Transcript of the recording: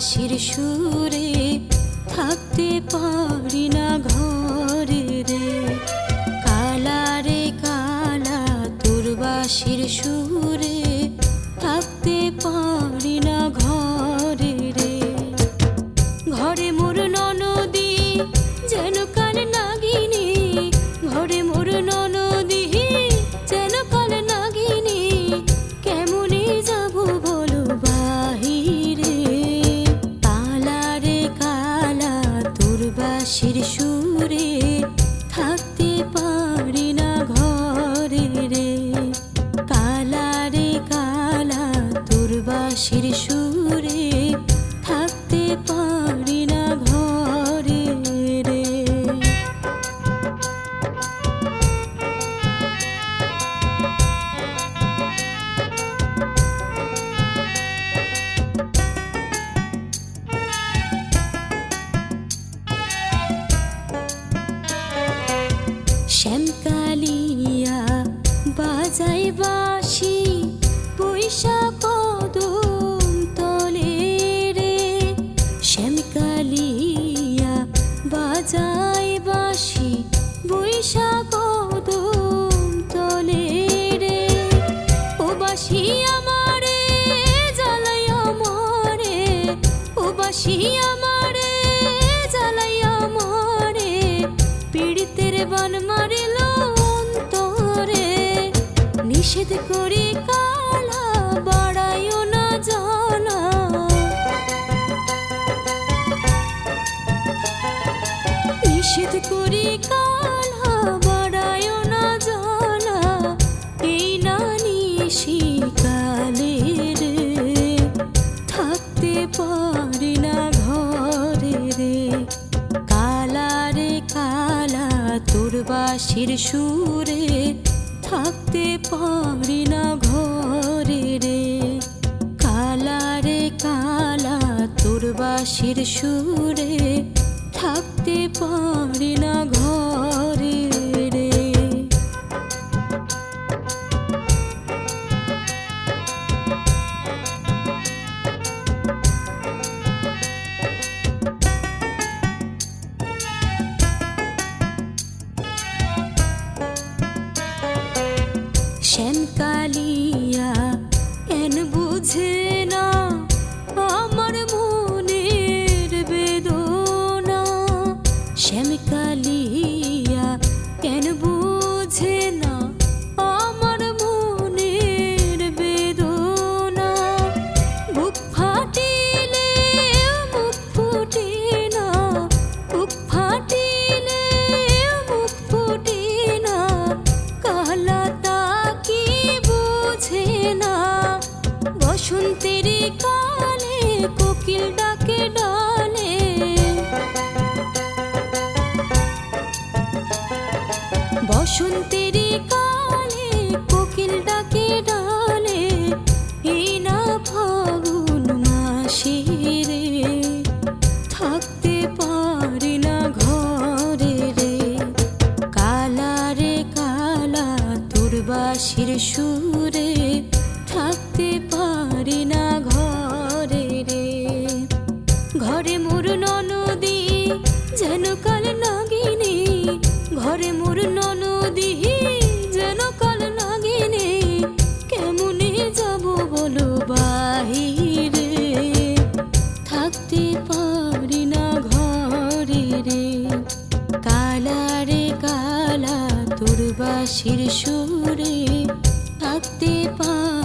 সুরে থাকতে পারি না ঘরে রে। কালারে কালা তোর বাসির সুরে বাসির সুরে থাকতে পারি না ঘরে রে। কালা রে কালা তোর বাসির সুরে বান মারিল অন্তরে নিষেধ করি কালা বাসির সুরে থাকতে পারি না ঘরে রে। কালা রে কালা তোর বাসির সুরে থাকতে পারি না ঘরে। বসন্তের কালে কোকিল ডাকে কালে কোকিল ডাকে না থাকতে পারি না ঘরে রে। কালা রে কালা তোর বাসির সুরে তোর সুরে থাকতে পারি